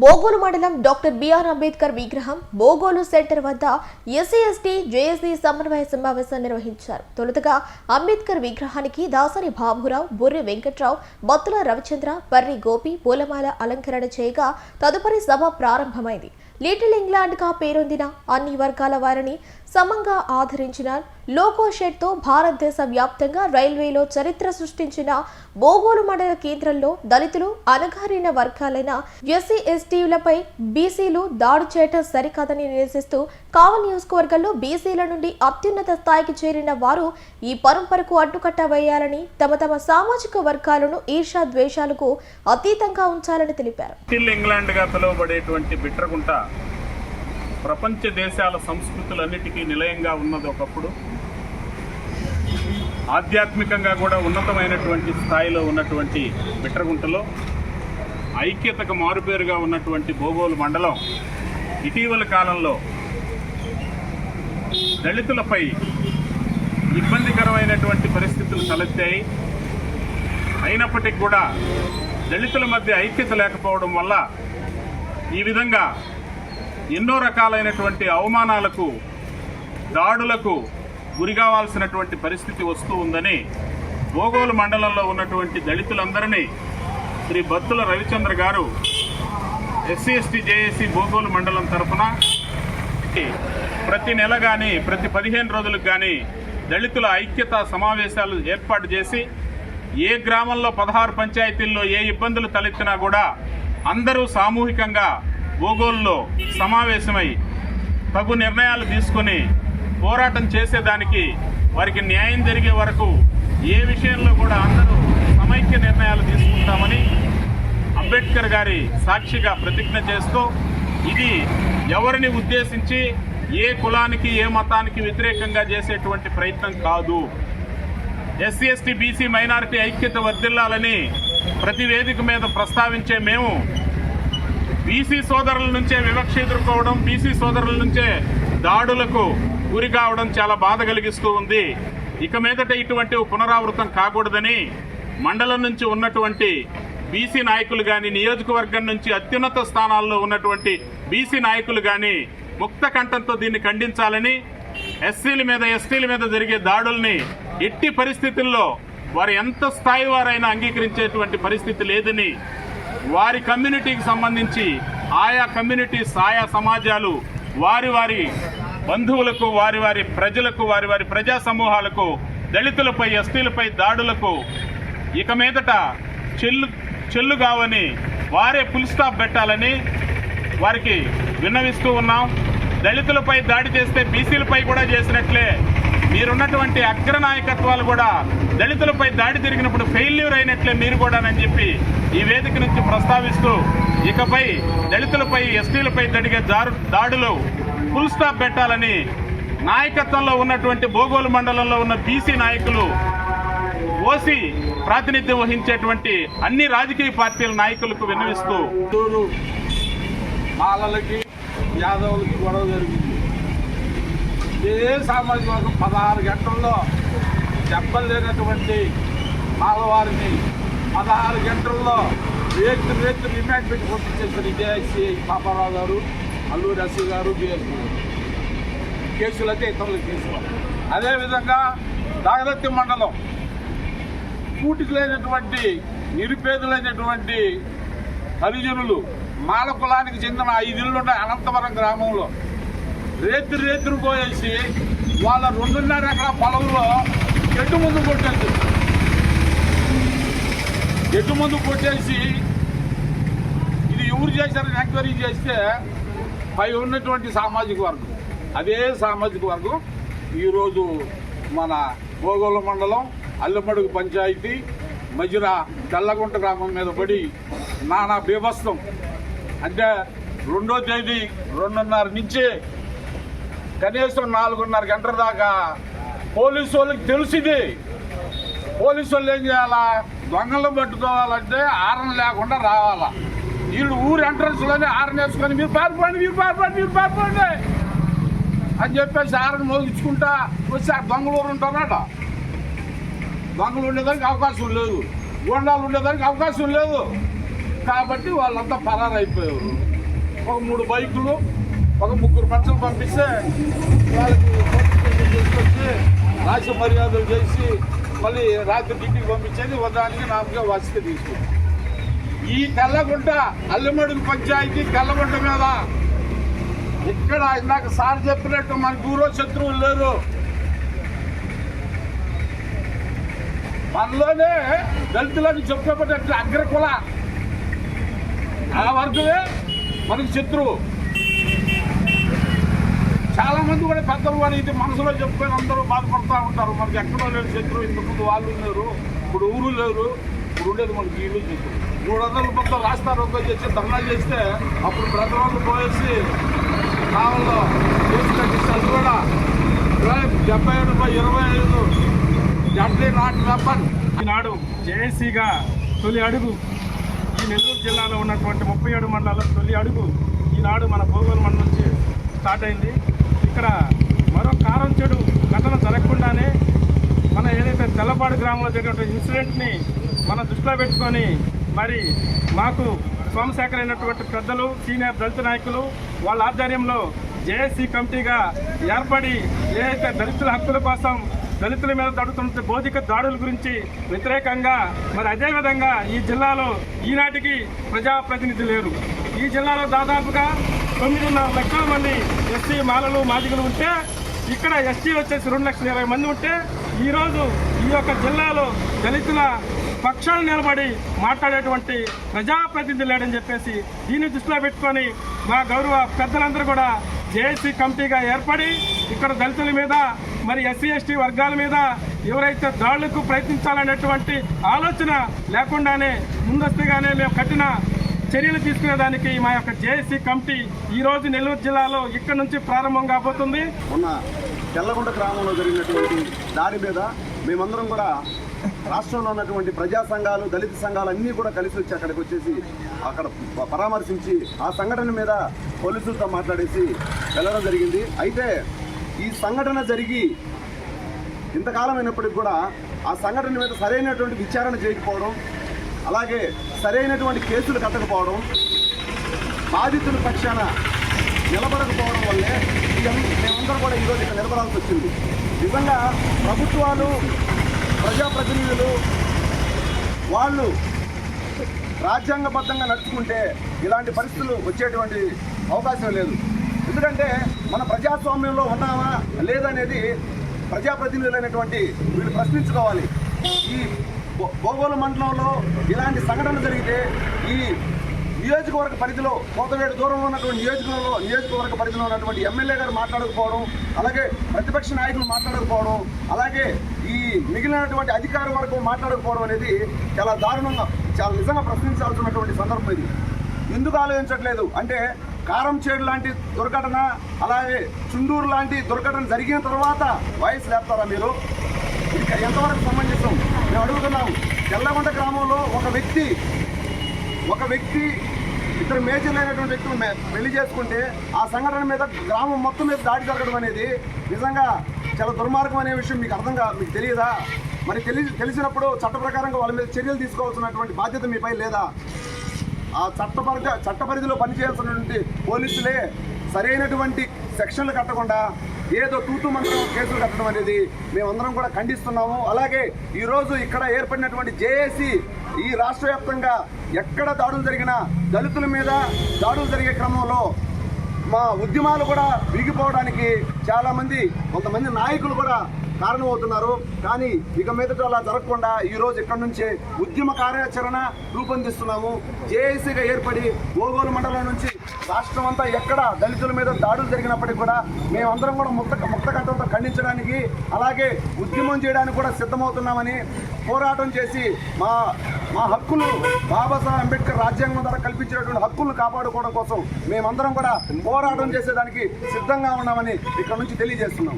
బోగోలు మండలం doctor BR Ambedkar విగ్రహం Bogolu centre వద్ద ఎస్సీ ఎస్టీ జేఏసీ సమన్వయ సమావేశం నిర్వహించారు. తొలుతగా అంబేద్కర్ విగ్రహానికి దాసరి బాబురావు బుర్రి వెంకట్రావు బత్తుల రవిచంద్ర పర్రి గోపి పూలమాల అలంకరణ చేయగా తదుపరి సభ ప్రారంభమైంది. లిటిల్ ఇంగ్లాండ్గా పేరొందిన అన్ని వర్గాల వారిని సమంగా ఆదరించిన లోకో షెడ్తో భారతదేశ వ్యాప్తంగా రైల్వేలో చరిత్ర సృష్టించిన బోగోలు మండల కేంద్రంలో దళితులు అణగారిన వర్గాలైన ఎస్సీ ఎస్టీలపై బీసీలు దాడి చేయటం సరికాదని నిరసిస్తూ కావల్ నియోజకవర్గంలో బీసీల నుండి అత్యున్నత స్థాయికి చేరిన వారు ఈ పరంపరకు అడ్డుకట్ట వేయాలని తమ తమ సామాజిక వర్గాలను ఈర్షా ద్వేషాలకు అతీతంగా ఉంచాలని తెలిపారు. ఇంగ్లాండ్గా పిలువబడేటువంటి బిట్రగుంట ప్రపంచ దేశాల సంస్కృతులన్నిటికీ నిలయంగా ఉన్నది ఒకప్పుడు. ఆధ్యాత్మికంగా కూడా ఉన్నతమైనటువంటి స్థాయిలో ఉన్నటువంటి బిట్రగుంటలో ఐక్యతకు మారుపేరుగా ఉన్నటువంటి బోగోలు మండలం ఇటీవల కాలంలో దళితులపై ఇబ్బందికరమైనటువంటి పరిస్థితులు తలెత్తాయి. అయినప్పటికీ కూడా దళితుల మధ్య ఐక్యత లేకపోవడం వల్ల ఈ విధంగా ఎన్నో రకాలైనటువంటి అవమానాలకు దాడులకు గురి కావాల్సినటువంటి పరిస్థితి వస్తూ ఉందని బోగోలు మండలంలో ఉన్నటువంటి దళితులందరినీ శ్రీ బత్తుల రవిచంద్ర గారు ఎస్సీ ఎస్టీ జేఏసీ బోగోలు మండలం తరఫున ప్రతి నెల కానీ ప్రతి పదిహేను రోజులకు కానీ దళితుల ఐక్యత సమావేశాలు ఏర్పాటు చేసి ఏ గ్రామంలో పదహారు పంచాయతీల్లో ఏ ఇబ్బందులు తలెత్తినా కూడా అందరూ సామూహికంగా ఓగోల్లో సమావేశమై తగు నిర్ణయాలు తీసుకొని పోరాటం చేసేదానికి వారికి న్యాయం జరిగే వరకు ఏ విషయంలో కూడా అందరూ సమైక్య నిర్ణయాలు తీసుకుంటామని అంబేద్కర్ గారి సాక్షిగా ప్రతిజ్ఞ చేస్తూ ఇది ఎవరిని ఉద్దేశించి ఏ కులానికి ఏ మతానికి వ్యతిరేకంగా చేసేటువంటి ప్రయత్నం కాదు. ఎస్సీ ఎస్టీ బీసీ మైనారిటీ ఐక్యత వర్ధిల్లాలని ప్రతి వేదిక మీద ప్రస్తావించే మేము బీసీ సోదరుల నుంచే వివక్ష ఎదుర్కోవడం బీసీ సోదరుల నుంచే దాడులకు గురి కావడం చాలా బాధ కలిగిస్తూ ఉంది. ఇక మీదట ఇటువంటి పునరావృతం కాకూడదని మండలం నుంచి ఉన్నటువంటి బీసీ నాయకులు కానీ నియోజకవర్గం నుంచి అత్యున్నత స్థానాల్లో ఉన్నటువంటి బీసీ నాయకులు కానీ ముక్త కంఠంతో దీన్ని ఖండించాలని ఎస్సీల మీద ఎస్టీల మీద జరిగే దాడుల్ని ఎట్టి పరిస్థితుల్లో వారు ఎంత స్థాయి వారైనా అంగీకరించేటువంటి పరిస్థితి లేదని వారి కమ్యూనిటీకి సంబంధించి ఆయా కమ్యూనిటీస్ ఆయా సమాజాలు వారి వారి బంధువులకు వారి వారి ప్రజలకు వారి వారి ప్రజా సమూహాలకు దళితులపై ఎస్టీలపై దాడులకు ఇక మీదట చెల్లు చెల్లు కావని వారే ఫుల్ స్టాప్ పెట్టాలని వారికి విన్నవిస్తూ ఉన్నాం. దళితులపై దాడి చేస్తే బీసీలపై కూడా చేసినట్లే మీరున్నటువంటి అగ్ర నాయకత్వాలు కూడా దళితులపై దాడి జరిగినప్పుడు ఫెయిల్యూర్ అయినట్లే మీరు కూడానని చెప్పి ఈ వేదిక నుంచి ప్రస్తావిస్తూ ఇకపై దళితులపై ఎస్టీలపై జరిగే జారు దాడులు ఫుల్ స్టాప్ పెట్టాలని నాయకత్వంలో ఉన్నటువంటి బోగోలు మండలంలో ఉన్న బీసీ నాయకులు ఓసీ ప్రాతినిధ్యం వహించేటువంటి అన్ని రాజకీయ పార్టీల నాయకులకు విన్నవిస్తూ మాలలకి యాదవులకి గొడవ జరిగింది. ఏ సామాజిక వర్గం పదహారు గంటల్లో చెప్పలేనటువంటి మాలవారిని పదహారు గంటల్లో రేట్లు రేట్లు రిమాండ్ పెట్టి పంపించేస్తారు విజయశ్రీ పాపారావు గారు అల్లూరి రసి గారు బిఎస్పీ కేసులు అయితే ఇతరుల కేసులు అదేవిధంగా దాగదత్తి మండలం కూటికి లేనటువంటి నిరుపేదలైనటువంటి హరిజనులు మాల కులానికి చెందిన ఐదు ఇళ్ళు ఉన్నాయి అనంతపురం గ్రామంలో. రేతి రేతులు పోయేసి వాళ్ళ రెండున్నర ఎకరా పొలంలో చెట్టు ముందు కొట్టేసి చెట్టు ముందు కొట్టేసి ఇది ఎవరు చేశారని ఎంక్వైరీ చేస్తే పై ఉన్నటువంటి సామాజిక వర్గం. అదే సామాజిక వర్గం ఈరోజు మన గోగోల మండలం అల్లమడుగు పంచాయతీ మధ్యన తెల్లగుంట గ్రామం మీద పడి నానా బీభత్సం. అంటే రెండో తేదీ రెండున్నర నుంచి కనీసం నాలుగున్నర గంటల దాకా పోలీసు వాళ్ళకి తెలిసింది. పోలీసు వాళ్ళు ఏం చేయాలా? దొంగలను పట్టుకోవాలంటే ఆరణ లేకుండా రావాలా. వీళ్ళు ఊరు ఎంట్రన్స్లోనే ఆరణ వేసుకొని మీరు పారిపోండి మీరు పారిపోండి మీరు పారిపోండి అని చెప్పేసి ఆరణ మోగించుకుంటా వచ్చి ఆ దొంగలూరు ఉంటారట దొంగలు ఉండేదానికి అవకాశం లేదు. గుండాలు ఉండేదానికి అవకాశం లేదు. కాబట్టి వాళ్ళంతా పరారైపోయారు. ఒక మూడు బైకులు ఒక ముగ్గురు మనుషులు పంపిస్తే వాళ్ళకి తీసుకొచ్చి రాజ మర్యాదలు చేసి మళ్ళీ రాత్రి ఇంటికి పంపించేది ఉదానికి నామగా వసతి తీసుకుంది ఈ తెల్లగుంట అల్లిమడుగు పంచాయతీ తెల్లగుంట మీద ఇక్కడ ఇందాక సార్ చెప్పినట్టు మన దూరో శత్రువులు లేరు. మనలోనే దళితులని చెప్పుకోబట్టి అగ్రకుల ఆ వర్గమే మనకి శత్రువు. చాలా మంది కూడా పెద్దలు వారు ఇది మనసులో చెప్పుకొని అందరూ బాధపడుతూ ఉంటారు. మనకి ఎక్కడో లేరు శత్రువు ఇంతకుముందు వాళ్ళు లేరు ఇప్పుడు ఊరు లేరు ఇప్పుడు ఉండేది మనకి ఇల్లు శత్రువు మూడు వందల మొత్తం రాస్తారు ఒక చేసి ధర్నా చేస్తే అప్పుడు ప్రజలను పోయేసి కావాలో కేసు కట్టిస్తారు కూడా. డెబ్బై ఏడు బై ఇరవై ఐదు. జడ్లీ నాట్ వెపన్. ఈనాడు జేఏసీగా తొలి అడుగు. ఈ నెల్లూరు జిల్లాలో ఉన్నటువంటి ముప్పై ఏడు మండలాల తొలి అడుగు. ఈనాడు మన భూగోళ మండలం నుంచి స్టార్ట్ అయింది. ఇక్కడ మరో కారం చెడు ఘటన జరగకుండానే మన ఏదైతే తెల్లపాడు గ్రామంలో జరిగినటువంటి ఇన్సిడెంట్ని మన దృష్టిలో పెట్టుకొని మరి మాకు సోమశేఖర్ పెద్దలు సీనియర్ దళిత నాయకులు వాళ్ళ ఆధ్వర్యంలో జేఏసీ కమిటీగా ఏర్పడి ఏదైతే దళితుల హక్కుల కోసం దళితుల మీద జరుగుతున్న భౌతిక దాడుల గురించి వ్యతిరేకంగా మరి అదేవిధంగా ఈ జిల్లాలో ఈనాటికి ప్రజాప్రతినిధి లేరు. ఈ జిల్లాలో దాదాపుగా తొమ్మిదిన్నర లక్షల మంది ఎస్సీ మాలలు మాదిగలు ఉంటే ఇక్కడ ఎస్టీ వచ్చేసి రెండు లక్షల ఇరవై మంది ఉంటే ఈరోజు ఈ యొక్క జిల్లాలో దళితుల పక్షాలు నిలబడి మాట్లాడేటువంటి ప్రజాప్రతినిధి లేడని చెప్పేసి దీన్ని దృష్టిలో పెట్టుకొని మా గౌరవ పెద్దలందరూ కూడా జేఏసీ కమిటీగా ఏర్పడి ఇక్కడ దళితుల మీద మరి ఎస్సీ ఎస్టీ వర్గాల మీద ఎవరైతే దాడులకు ప్రయత్నించాలనేటువంటి ఆలోచన లేకుండానే ముందస్తుగానే మేము కఠిన చర్యలు తీసుకునేదానికి మా యొక్క జేఏసీ కమిటీ ఈ రోజు నెల్లూరు జిల్లాలో ఇక్కడ నుంచి ప్రారంభం కాబోతుంది. మొన్న తెల్లగుంట గ్రామంలో జరిగినటువంటి దాడి మీద మేమందరం కూడా రాష్ట్రంలో ఉన్నటువంటి ప్రజా సంఘాలు దళిత సంఘాలు అన్నీ కూడా కలిసి వచ్చి అక్కడికి వచ్చేసి అక్కడ పరామర్శించి ఆ సంఘటన మీద పోలీసులతో మాట్లాడేసి వెళ్ళడం జరిగింది. అయితే ఈ సంఘటన జరిగి ఇంతకాలం అయినప్పటికి కూడా ఆ సంఘటన మీద సరైనటువంటి విచారణ చేయకపోవడం అలాగే సరైనటువంటి కేసులు కట్టకపోవడం బాధితుల పక్షాన నిలబడకపోవడం వల్లే ఇవన్నీ మేమందరం కూడా ఈరోజు ఇక్కడ నిలబడాల్సి వచ్చింది. నిజంగా ప్రభుత్వాలు ప్రజాప్రతినిధులు వాళ్ళు రాజ్యాంగబద్ధంగా నడుచుకుంటే ఇలాంటి పరిస్థితులు వచ్చేటువంటి అవకాశం లేదు. ఎందుకంటే మన ప్రజాస్వామ్యంలో ఉన్నామా లేదనేది ప్రజాప్రతినిధులైనటువంటి వీళ్ళు ప్రశ్నించుకోవాలి. ఈ గోగోలు మండలంలో ఇలాంటి సంఘటనలు జరిగితే ఈ నియోజకవర్గ పరిధిలో కోతవేడు దూరంలో ఉన్నటువంటి నియోజకవర్గంలో నియోజకవర్గ పరిధిలో ఉన్నటువంటి ఎమ్మెల్యే గారు మాట్లాడకపోవడం అలాగే ప్రతిపక్ష నాయకులు మాట్లాడకపోవడం అలాగే ఈ మిగిలినటువంటి అధికార వర్గం మాట్లాడకపోవడం అనేది చాలా దారుణంగా చాలా నిజంగా ప్రశ్నించాల్సినటువంటి సందర్భం ఇది. ఎందుకు ఆలోచించట్లేదు? అంటే కారం చేడు లాంటి దుర్ఘటన అలాగే చుండూరు లాంటి దుర్ఘటన జరిగిన తర్వాత వాయిస్ లేపుతారా మీరు? ఇంకా ఎంతవరకు సమంజసం? మేము అడుగుతున్నాము తెల్లగొండ గ్రామంలో ఒక వ్యక్తి ఒక వ్యక్తి ఇద్దరు మేజర్ అయినటువంటి వ్యక్తులు పెళ్ళి చేసుకుంటే ఆ సంఘటన మీద గ్రామం మొత్తం మీద దాడి జరగడం అనేది నిజంగా చాలా దుర్మార్గం అనే విషయం మీకు అర్థం కా మీకు తెలియదా? మరి తెలి తెలిసినప్పుడు చట్ట ప్రకారంగా వాళ్ళ మీద చర్యలు తీసుకోవాల్సినటువంటి బాధ్యత మీపై లేదా? ఆ చట్టపరిధి చట్ట పరిధిలో పనిచేయాల్సినటువంటి పోలీసులే సరైనటువంటి సెక్షన్లు కట్టకుండా ఏదో తూతు మంత్రం కేసులు కట్టడం అనేది మేమందరం కూడా ఖండిస్తున్నాము. అలాగే ఈరోజు ఇక్కడ ఏర్పడినటువంటి జేఏసీ ఈ రాష్ట్ర వ్యాప్తంగా ఎక్కడ దాడులు జరిగినా దళితుల మీద దాడులు జరిగే క్రమంలో మా ఉద్యమాలు కూడా విరిగిపోవడానికి చాలామంది కొంతమంది నాయకులు కూడా కారణమవుతున్నారు. కానీ ఇక మీదట అలా జరగకుండా ఈ రోజు ఇక్కడ నుంచే ఉద్యమ కార్యాచరణ రూపొందిస్తున్నాము. జేఏసీగా ఏర్పడి గోగోలు మండలం నుంచి రాష్ట్రం అంతా ఎక్కడ దళితుల మీద దాడులు జరిగినప్పటికీ కూడా మేమందరం కూడా ముక్త ముక్తకంఠంతో ఖండించడానికి అలాగే ఉద్యమం చేయడానికి కూడా సిద్ధమవుతున్నామని పోరాటం చేసి మా మా హక్కులు బాబాసాహెబ్ అంబేద్కర్ రాజ్యాంగం ద్వారా కల్పించినటువంటి హక్కులను కాపాడుకోవడం కోసం మేమందరం కూడా పోరాటం చేసేదానికి సిద్ధంగా ఉన్నామని ఇక్కడ నుంచి తెలియజేస్తున్నాం.